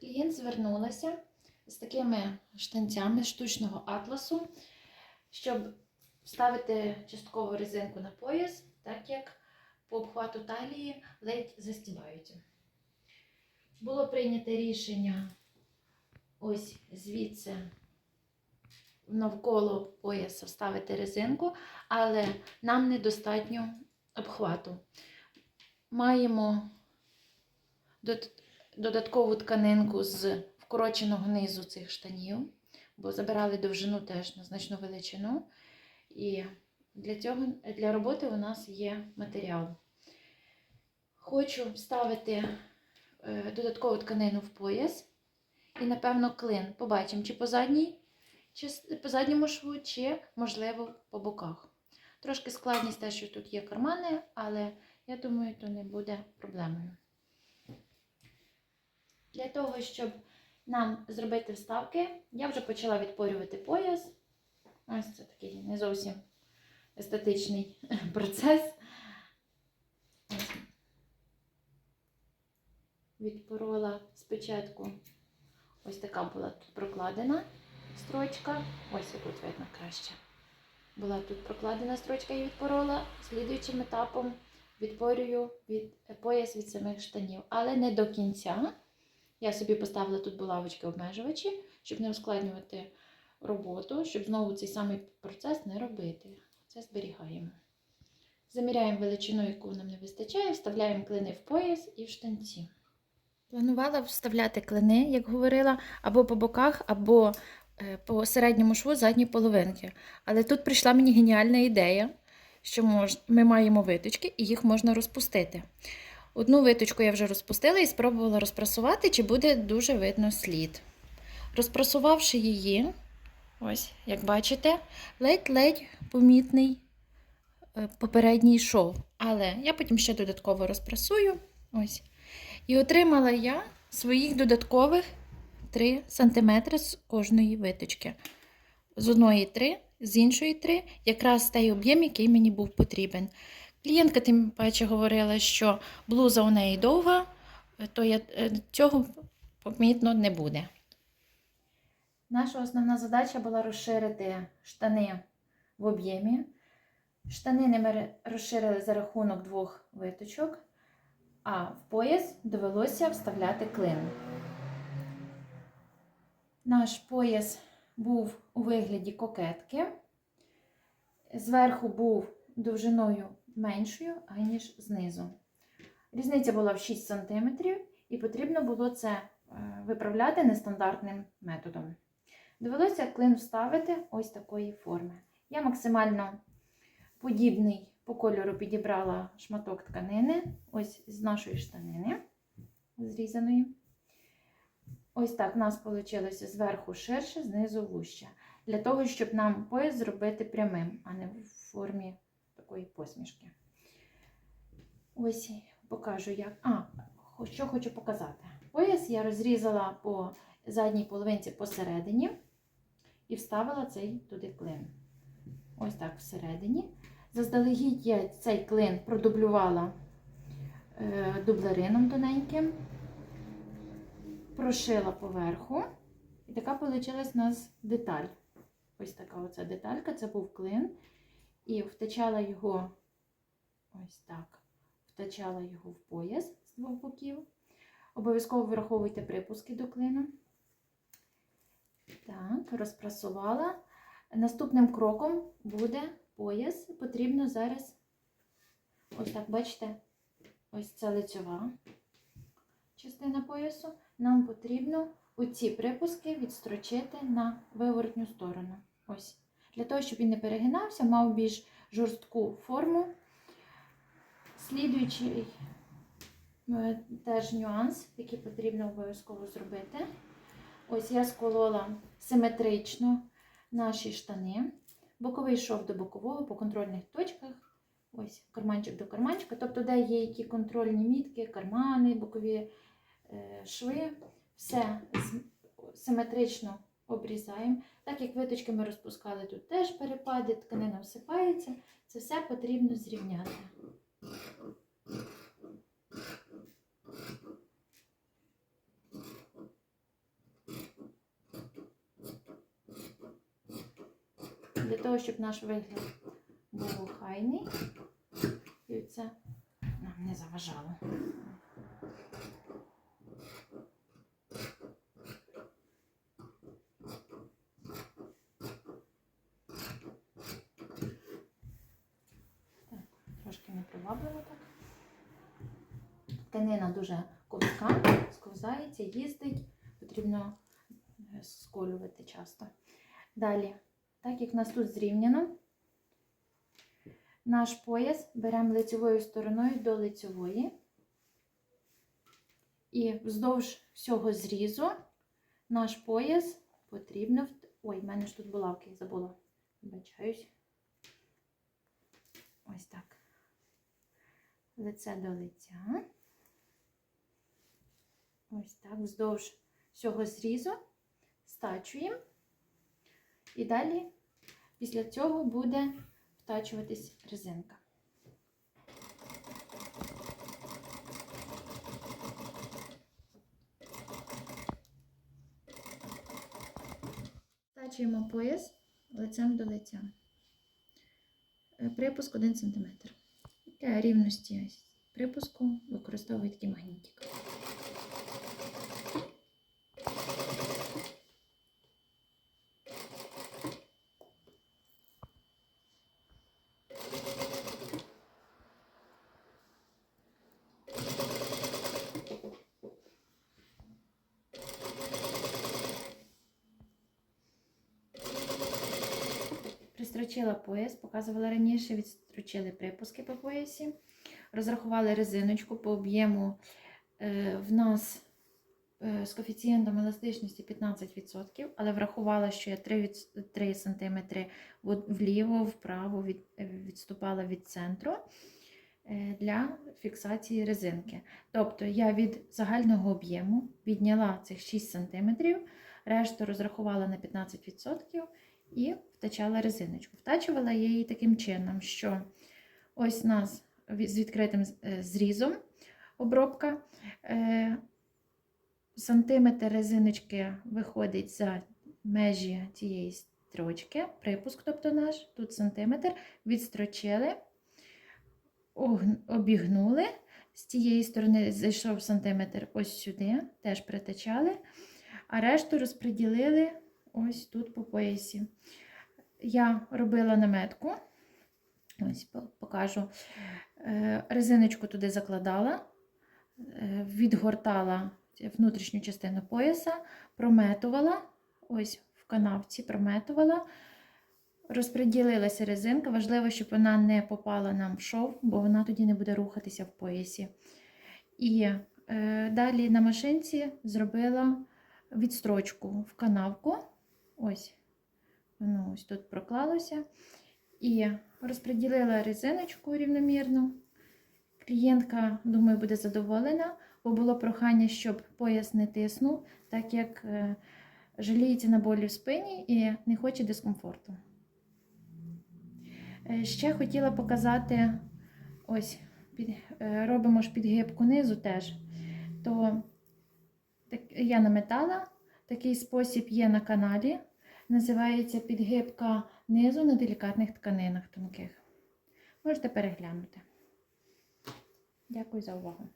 Клієнт звернулася з такими штанцями штучного атласу, щоб вставити часткову резинку на пояс, так як по обхвату талії ледь застібаються. Було прийнято рішення ось звідси навколо пояса вставити резинку, але нам недостатньо обхвату. Маємо додаткову тканинку з вкороченого низу цих штанів, бо забирали довжину теж на значну величину. І для цього для роботи у нас є матеріал. Хочу вставити е, додаткову тканину в пояс і, напевно, клин. Побачимо, чи по задній, чи по задньому шву, чи, можливо, по боках. Трошки складність те, що тут є кармани, але я думаю, то не буде проблемою. Для того, щоб нам зробити вставки, я вже почала відпорювати пояс. Ось це такий не зовсім естетичний процес. Відпорола спочатку ось така була тут прокладена строчка. Ось тут видно краще. Була тут прокладена строчка і відпорола. Слідуючим етапом відпорюю від, пояс від самих штанів, але не до кінця. Я собі поставила тут булавочки обмежувачі, щоб не ускладнювати роботу, щоб знову цей самий процес не робити. Це зберігаємо. Заміряємо величину, яку нам не вистачає, вставляємо клини в пояс і в штанці. Планувала вставляти клини, як говорила, або по боках, або е, по середньому шву задньої половинки. Але тут прийшла мені геніальна ідея, що ми маємо виточки і їх можна розпустити. Одну виточку я вже розпустила і спробувала розпрасувати, чи буде дуже видно слід. Розпрасувавши її, ось, як бачите, ледь-ледь помітний е, попередній шов. Але я потім ще додатково розпрасую. Ось. І отримала я своїх додаткових 3 см з кожної виточки. З одної 3, з іншої 3, якраз той об'єм, який мені був потрібен. Клієнтка тим паче говорила, що блуза у неї довга, то я, е, цього помітно не буде. Наша основна задача була розширити штани в об'ємі. Штанини ми розширили за рахунок двох виточок, а в пояс довелося вставляти клин. Наш пояс був у вигляді кокетки. Зверху був довжиною меншою, аніж знизу. Різниця була в 6 см, і потрібно було це е, виправляти нестандартним методом. Довелося клин вставити ось такої форми. Я максимально подібний по кольору підібрала шматок тканини, ось з нашої штанини зрізаної. Ось так у нас вийшло зверху ширше, знизу вужче. Для того, щоб нам пояс зробити прямим, а не в формі такої посмішки. Ось покажу як. А, що хочу показати. Пояс я розрізала по задній половинці посередині і вставила цей туди клин. Ось так всередині. Заздалегідь я цей клин продублювала е, дублерином тоненьким, прошила поверху. І така вийшла у нас деталь. Ось така оця деталька, це був клин. І втачала його ось так. Втачала його в пояс з двох боків. Обов'язково враховуйте припуски до клину. Так, розпрасувала. Наступним кроком буде пояс. Потрібно зараз, ось так, бачите, ось це лицьова частина поясу. Нам потрібно оці припуски відстрочити на виворотню сторону. Ось. Для того, щоб він не перегинався, мав більш жорстку форму. Слідуючий е, теж нюанс, який потрібно обов'язково зробити. Ось я сколола симетрично наші штани. Боковий шов до бокового по контрольних точках. Ось карманчик до карманчика. Тобто, де є які контрольні мітки, кармани, бокові е, шви, все симетрично обрізаємо. Так як виточки ми розпускали, тут теж перепади, тканина всипається, це все потрібно зрівняти. Для того, щоб наш вигляд був хайний, і це нам не заважало. Трошки так. Тканина дуже ковська, сковзається, їздить, потрібно е, сколювати часто. Далі, так як в нас тут зрівняно, наш пояс беремо лицевою стороною до лицевої. І вздовж всього зрізу наш пояс потрібно. Ой, в мене ж тут булавки забула. Вибачаюсь. Ось так. Лице до лиця. Ось так, вздовж всього зрізу стачуємо. І далі після цього буде втачуватись резинка. Втачуємо пояс лицем до лиця. Припуск 1 см. Рівності припуску використовую такий магнітик. Пристрочила пояс, показувала раніше, відстрочили припуски по поясі, розрахували резиночку по об'єму. Е, В нас е, з коефіцієнтом еластичності 15%, але врахувала, що я 3, від- 3 см вліво, вправо від, відступала від центру е, для фіксації резинки. Тобто я від загального об'єму відняла цих 6 см, решту розрахувала на 15% і втачала резиночку. Втачувала я її таким чином, що ось у нас з відкритим е, зрізом обробка. е, Сантиметр резиночки виходить за межі цієї строчки, припуск, тобто наш, тут сантиметр, відстрочили, обігнули. З цієї сторони зайшов сантиметр ось сюди, теж притачали, а решту розподілили ось тут по поясі. Я робила наметку, ось покажу. Е, Резиночку туди закладала, е, відгортала внутрішню частину пояса, прометувала, ось в канавці прометувала, розподілилася резинка. Важливо, щоб вона не попала нам в шов, бо вона тоді не буде рухатися в поясі. І е, далі на машинці зробила відстрочку в канавку. Ось, воно ось тут проклалося. І розподілила резиночку рівномірно. Клієнтка, думаю, буде задоволена, бо було прохання, щоб пояс не тиснув, так як е, жаліється на болі в спині і не хоче дискомфорту. Е, Ще хотіла показати, ось, е, робимо ж підгибку низу теж. То так, я наметала, такий спосіб є на каналі. Називається підгибка низу на делікатних тканинах тонких. Можете переглянути. Дякую за увагу.